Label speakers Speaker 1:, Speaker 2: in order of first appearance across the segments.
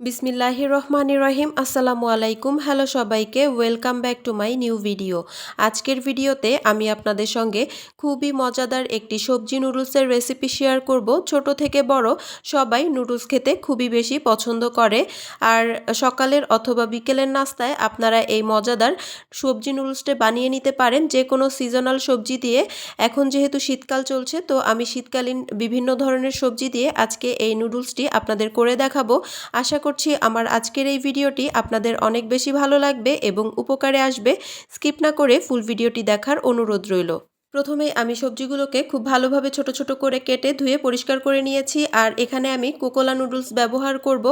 Speaker 1: বিসমিল্লাহির রহমানির রহিম আসসালামু আলাইকুম হ্যালো সবাইকে, welcome back to my new video. আজকের ভিডিওতে আমি আপনাদের সঙ্গে খুবই মজাদার একটি সবজি নুডলসের রেসিপি শেয়ার করব। ছোট থেকে বড়, সবাই নুডলস খেতে খুবই বেশি পছন্দ করে। আর সকালের অথবা বিকেলের নাস্তায় আপনারা এই মজাদার সবজি নুডলসটা বানিয়ে নিতে পারেন যে কোনো সিজনাল সবজি দিয়ে। এখন যেহেতু শীতকাল চলছে, তো আমি শীতকালীন বিভিন্ন ধরনের সবজি দিয়ে আজকে এই নুডলসটি আপনাদের করে দেখাবো। আশা করছি। আমার আজকের এই ভিডিওটি আপনাদের অনেক বেশি ভালো লাগবে এবং উপকারে আসবে। স্কিপ না করে ফুল ভিডিওটি দেখার অনুরোধ রইল। প্রথমে আমি সবজিগুলোকে খুব ভালোভাবে ছোট ছোট করে কেটে ধুয়ে পরিষ্কার করে নিয়েছি, আর এখানে আমি কোকোলা নুডলস ব্যবহার করব।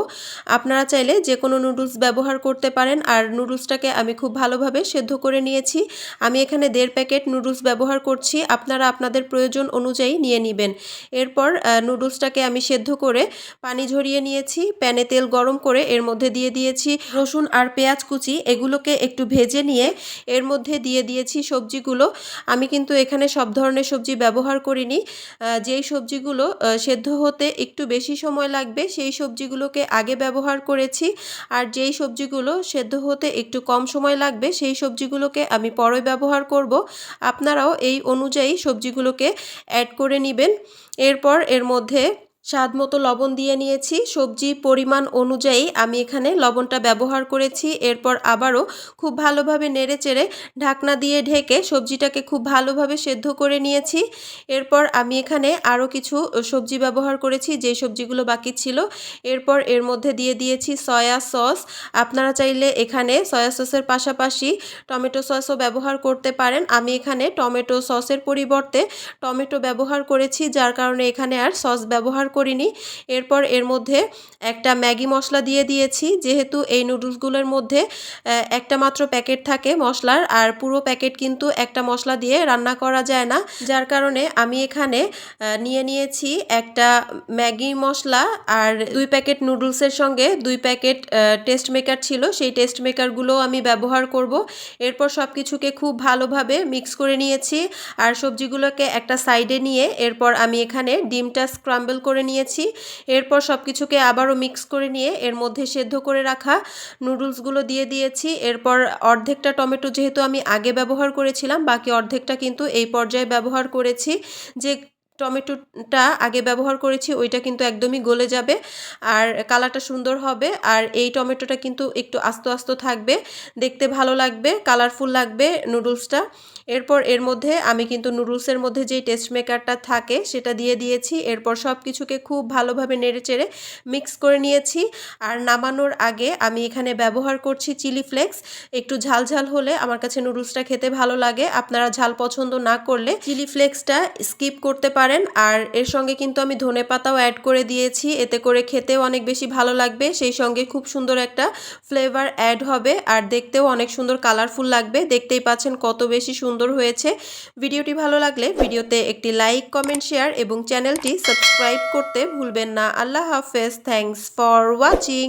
Speaker 1: আপনারা চাইলে যে কোনো নুডলস ব্যবহার করতে পারেন, আর নুডলসটাকে আমি খুব ভালোভাবে সেদ্ধ করে নিয়েছি। আমি এখানে দেড় প্যাকেট নুডলস ব্যবহার করছি, আপনারা আপনাদের প্রয়োজন অনুযায়ী নিয়ে নেবেন। এরপর নুডলসটাকে আমি সেদ্ধ করে পানি ঝরিয়ে নিয়েছি, প্যানে তেল গরম করে এর মধ্যে দিয়ে দিয়েছি। রসুন আর পেঁয়াজ কুচি, এগুলোকে একটু ভেজে নিয়ে এর মধ্যে দিয়ে দিয়েছি সবজিগুলো। আমি কিন্তু এখানে সব ধরনের সবজি ব্যবহার করিনি। যেই সবজিগুলো সেদ্ধ হতে একটু বেশি সময় লাগবে, সেই সবজিগুলোকে আগে ব্যবহার করেছি। আর যেই সবজিগুলো সেদ্ধ হতে একটু কম সময় লাগবে, সেই সবজিগুলোকে আমি পরে ব্যবহার করব। আপনারাও এই অনুযায়ী সবজিগুলোকে অ্যাড করে নেবেন। এরপর এর মধ্যে স্বাদ মতো লবণ দিয়ে নিয়েছি। সবজি পরিমাণ অনুযায়ী আমি এখানে লবণটা ব্যবহার করেছি। এরপর আবারও খুব ভালোভাবে নেড়ে চেড়ে ঢাকনা দিয়ে ঢেকে সবজিটাকে খুব ভালোভাবে সেদ্ধ করে নিয়েছি। এরপর আমি এখানে আরও কিছু সবজি ব্যবহার করেছি, যে সবজিগুলো বাকি ছিল। এরপর এর মধ্যে দিয়ে দিয়েছি সয়া সস। আপনারা চাইলে এখানে সয়া সসের পাশাপাশি টমেটো সসও ব্যবহার করতে পারেন। আমি এখানে টমেটো সসের পরিবর্তে টমেটো ব্যবহার করেছি, যার কারণে এখানে আর সস ব্যবহার করিনি। এরপর এর মধ্যে একটা ম্যাগি মশলা দিয়ে দিয়েছি। যেহেতু এই নুডলসগুলোর মধ্যে একটা মাত্র প্যাকেট থাকে মশলার, আর পুরো প্যাকেট কিন্তু একটা মশলা দিয়ে রান্না করা যায় না। যার কারণে আমি এখানে নিয়ে নিয়েছি একটা ম্যাগি মশলা আর দুই প্যাকেট নুডলসের সঙ্গে দুই প্যাকেট টেস্ট মেকার ছিল। সেই টেস্ট মেকারগুলো আমি ব্যবহার করব। এরপর সব কিছুকে খুব ভালোভাবে মিক্স করে নিয়েছি। আর সবজিগুলোকে একটা সাইডে নিয়ে এরপর আমি এখানে ডিমটা স্ক্রাম্বল করে নিয়েছি। এরপর সব কিছুকে আবারও মিক্স করে নিয়ে এর মধ্যে সেদ্ধ করে রাখা নুডলসগুলো দিয়ে দিয়েছি। এরপর অর্ধেকটা টমেটো যেহেতু আমি আগে ব্যবহার করেছিলাম, বাকি অর্ধেকটা কিন্তু এই পর্যায়ে ব্যবহার করেছি। যে টমেটোটা আগে ব্যবহার করেছি, ওইটা কিন্তু একদমই গলে যাবে আর কালারটা সুন্দর হবে আর এই টমেটোটা কিন্তু একটু আস্ত আস্ত থাকবে, দেখতে ভালো লাগবে কালারফুল লাগবে নুডলসটা এরপর এর মধ্যে আমি কিন্তু নুডলসের মধ্যে যেই টেস্ট মেকারটা থাকে সেটা দিয়ে দিয়েছি, এরপর সব কিছুকে খুব ভালোভাবে নেড়ে চেড়ে মিক্স করে নিয়েছি আর নামানোর আগে আমি এখানে ব্যবহার করছি চিলি ফ্লেক্স একটু ঝাল ঝাল হলে আমার কাছে নুডলসটা খেতে ভালো লাগে, আপনারা ঝাল পছন্দ না করলে চিলি ফ্লেক্সটা স্কিপ করতে পারেন। আর এর সঙ্গে কিন্তু আমি ধনে পাতাও অ্যাড করে দিয়েছি। এতে করে খেতেও অনেক বেশি ভালো লাগবে। সেই সঙ্গে খুব সুন্দর একটা ফ্লেভার অ্যাড হবে। আর দেখতেও অনেক সুন্দর কালারফুল লাগবে। দেখতেই পাচ্ছেন কত বেশি সুন্দর হয়েছে। ভিডিওটি ভালো লাগলে ভিডিওতে একটি লাইক কমেন্ট শেয়ার এবং চ্যানেলটি সাবস্ক্রাইব করতে ভুলবেন না। আল্লাহ হাফেজ। Thanks for watching